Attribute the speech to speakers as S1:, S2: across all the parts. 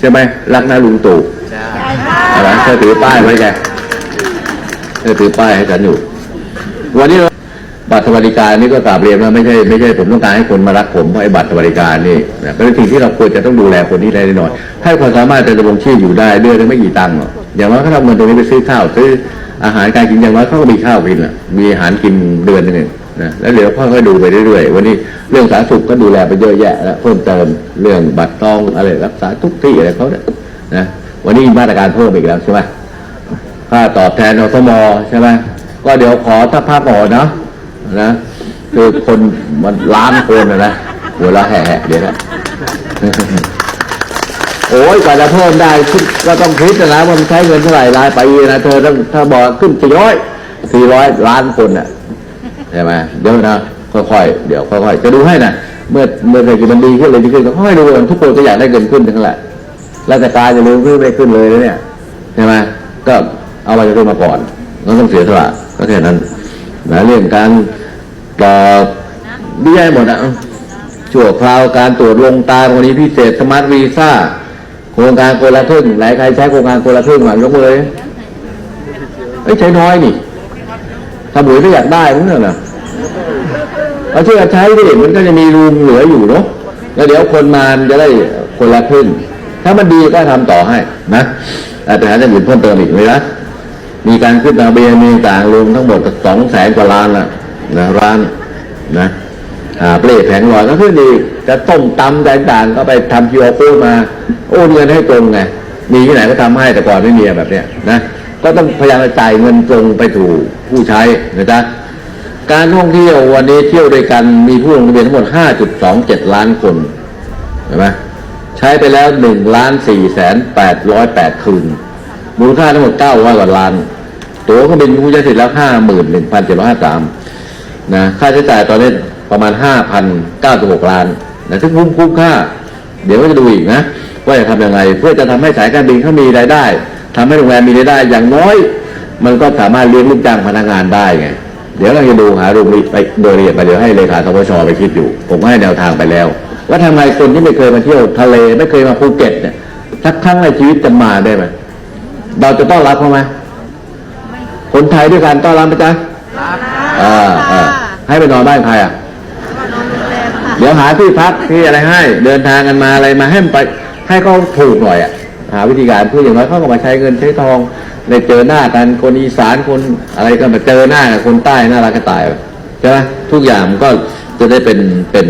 S1: ใช่ไหมรักนะลุงตู่
S2: ใช่
S1: อะไรเธอถือป้ายไว้แกเธอถือป้ายให้ฉันอยู่ วันนี้บัตรสวัสดิการนี่ก็กราบเรียนว่าไม่ใช่ไม่ใช่ผมต้องการให้คนมารักผมเพราะไอ้บัตรสวัสดิการนี่นะเป็นสิ่งที่เราควรจะต้องดูแลคนที่ได้หน่อยให้คนสามารถจะดำรงชีพอยู่ได้เดือนนึงไม่กี่ตังค์หรอกอย่างน้อยเขาทำเงินตรงนี้ไปซื้อข้าวซื้ออาหารการกินอย่างน้อยเขาก็มีข้าวกินอะมีอาหารกินเดือนหนึง นะแล้วเดี๋ยวพ่อก็ดูไปเรื่อยๆ วันนี้เรื่องสาธารณสุขก็ดูแลไปเยอะแยะแล้วเพิ่มเติมเรื่องบัตรทองอะไรรักษาทุกที่อะไรเขาเนี่ยนะวันนี้มีมาตรการเพิ่มอีกแล้วใช่ไหมค่าตอบแทนอสมใช่ไหมก็เดี๋ยวขอถ้าภาคก่อนนะนะคือคนมันล้านคนนะนะหัวละแห่ๆเดี๋ยวนะโอ้ยกว่าจะเพิ่มได้ก็ต้องคิดนะนะว่ามันใช้เงินเท่าไหร่รายปีนะเธอต้องถ้าบอกขึ้นสี่ร้อยสี่ร้อยล้านคนอะ ใช่ไหมเดี๋ยวนะค่อยๆเดี๋ยวค่อยๆจะดูให้นะเมื่อเมื่อเศรษฐกิจมันดีขึ้นเลยดีขึ้นก็ค่อยดูกันทุกคนก็อยากได้เงินขึ้นทั้งนั้นแหละราชการจะลืมขึ้นไม่ขึ้นเลยนะเนี่ยใช่ไหมก็เอาไปจะขึ้นมาก่อนเราต้องเสียสละก็แค่นั้นนะเรื่องการต่อเบี้ยให้หมดอะชั่วคราวการตรวจลงตาวันนี้พิเศษสมาร์ทวีซ่าโครงการคนละครึ่งไหนใครใช้โครงการคนละครึ่งหลังยกเลยเอ้ยใช้น้อยนี่ถ้าบุ๋ยก็อยากได้มั้งเนี่ยนะ เอาช่วยกันใช้ดิมันก็จะมีรูมเหลืออยู่เนาะแล้วเดี๋ยวคนมาจะได้คนละครึ่งถ้ามันดีก็ทำต่อให้นะแต่หาจะอื่นเพิ่มเติมอีกเลยนะมีการขึ้นทะเบียมีต่างรวมทั้งหมดสองแสนกว่าล้านละนะร้านนะหาเปลทแผงลอยก็ขึ้นอีกจะต้มตำต่างๆก็ไปทำคิวโค้ดมา โอนเงินให้ตรงไงมีที่ไหนก็ทำให้แต่ก่อนไม่มีแบบเนี้ยนะก็ต้องพยายามจ่ายเงินตรงไปถูกผู้ใช้นะจ๊ะ การท่องเที่ยววันนี้เที่ยวด้วยกันมีผู้ลงทะเบียนทั้งหมด 5.27 ล้านคนเห็นไหมใช้ไปแล้ว1ล้าน4แสน808คืน มูลค่าทั้งหมด900กว่าล้าน ตั๋วเครื่องบินผู้ใช้สิทธิ์แล้ว 51,753นะค่าใช้จ่ายตอนนี้ประมาณ 5,096 ล้านนะซึ่งคุ้มคุ้มค่า เดี๋ยวก็จะดูอีกนะ ว่าจะทำยังไง เพื่อจะทำให้สายการบินเขามีรายได้ทำให้โรงแรมมีรายได้อย่างน้อย มันก็สามารถเลี้ยงลูกจ้างพนักงานได้ไง เดี๋ยวเราจะดูหาดูไปโดยละเอียดไปเดี๋ยวให้เลขาสปชไปคิดอยู่ ผมให้แนวทางไปแล้ว ว่าทำไมคนที่ไม่เคยมาเที่ยวทะเลไม่เคยมาภูเก็ตเนี่ยสักครั้งในชีวิตจะมาได้ไหมเราจะต้อนรับเขาไหมคนไทยด้วยกันต้อนรับไหมจ๊ะอ่าอ่าให้ไปนอนบ้านใครอะเดี๋ยวหาที่พักที่อะไรให้ เดินทางกันมาอะไรมาให้มันไปให้เขาถูกหน่อยอะหาวิธีการเพื่ออย่างน้อยเขาก็มาใช้เงินใช้ทอง ได้เจอหน้ากันคนอีสานคนอะไรก็มาเจอหน้ากับคนใต้น่ารักก็ตายใช่ไหมทุกอย่างมันก็จะได้เป็นเป็น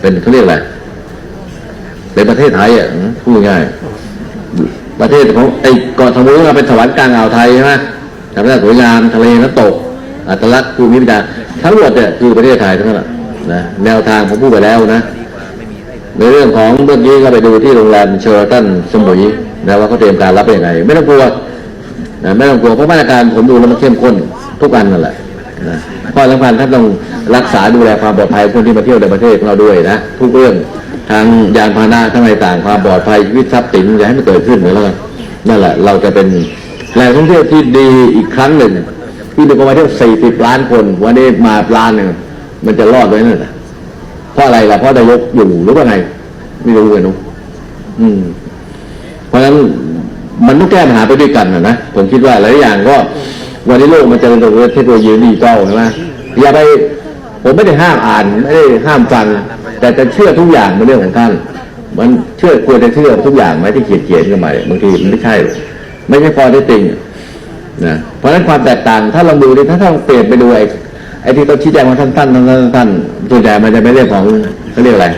S1: เป็นเขาเรียกอะไรเป็นประเทศไทยอะพูดง่ายประเทศของไอ้เกาะสมุยเราเป็นสวรรค์กลางอ่าวไทยใช่ไหมทำได้สวยงามทะเลน้ำตกอัตลักษณ์ภูมิปัญญาทั้งหมดเนี่ยคือประเทศไทยทั้งนั้นแหละนะแนวทางผมพูดไปแล้วนะ ในเรื่องของเมื่อกี้ก็ไปดูที่โรงแรมเชอร์ตันสมุย นะว่าเขาเตรียมการรับเป็นยังไง ไม่ต้องกลัวนะไม่ต้องกลัวเพราะมาตรการผมดูแล้วมันเข้มข้นทุกอันนั่นแหละนะข้อสำคัญท่านต้องรักษาดูแลความปลอดภัยคนที่มาเที่ยวในประเทศของเราด้วยนะทุกเรื่องทางยานพาหนะทั้งอะไรต่างความปลอดภัยชีวิตทรัพย์สินอย่าให้มันเกิดขึ้นเหมือนแล้วกันนั่นแหละ เราจะเป็นแหล่งท่องเที่ยวที่ดีอีกครั้งหนึ่งที่มีคนมาเที่ยว40ล้านคนวันนี้มาล้านหนึ่งมันจะรอดไว้นั่นน่ะเพราะอะไรล่ะเพราะนายกอยู่หรือว่าไงไม่รู้เลยนุอืม เพราะฉะนั้นมันต้องแก้ปัญหาไปด้วยกันนะนะผมคิดว่าหลายอย่างก็วันนี้โลกมันจะเจริญโดยเทคโนโลยีดิจิตอลใช่ไหมอย่าไปผมไม่ได้ห้ามอ่านไม่ได้ห้ามฟัง แต่จะเชื่อทุกอย่างเป็นเรื่องของท่าน มันเชื่อควรจะเชื่อทุกอย่างไหมที่เขียนเขียนกันมาเนี่ยบางทีมันไม่ใช่ ไม่ใช่พอได้จริงนะเพราะฉะนั้นความแตกต่างถ้าลองดูดิถ้าเราเปลี่ยนไปดูไอ้ไอ้ที่เขาชี้แจงมาสั้นๆสั้นๆส่วนใหญ่มันจะเป็นเรื่องของเขาเรียกอะไร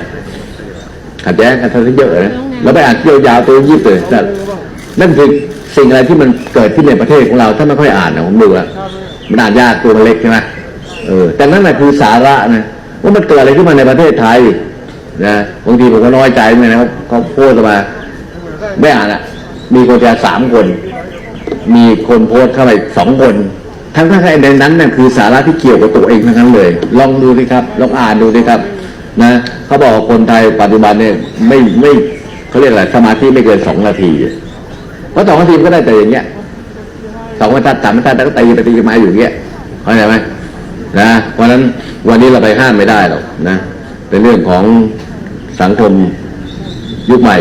S1: ขัดแย้งกันซะเยอะนะ แล้วไปอ่านเกี่ยวยาวตัวยิบเลยนั่นนั่นคือสิ่งอะไรที่มันเกิดขึ้นในประเทศของเราถ้าไม่ค่อยอ่านนะผมดูแล้วมันอ่านยากตัวมันเล็กใช่ไหมเออแต่นั่นแหละคือสาระนะว่ามันเกิดอะไรขึ้นมาในประเทศไทยนะบางทีผมก็น้อยใจเหมือนกันนะเขาโพสต์มาไม่อ่านอะ มีคนแชร์สามคน มีคนโพสต์เข้าไปสองคน ทั้งทั้งในนั้นน่ะคือสาระที่เกี่ยวกับตัวเองทั้งนั้นเลย ลองดูสิครับ ลองอ่านดูสิครับ นะเขาบอกคนไทยปัจจุบันเนี่ยไม่ไม่ เขาเรียกอะไรสมาธิไม่เกินสองนาทีเพราะสองนาทีก็ได้แต่อย่างเงี้ยสองบรรทัดสามบรรทัดแล้วก็ตีไปตีมาอยู่เงี้ยเข้าใจไหมนะเพราะนั้นวันนี้เราไปห้ามไม่ได้หรอกนะเป็นเรื่องของสังคมยุคใหม่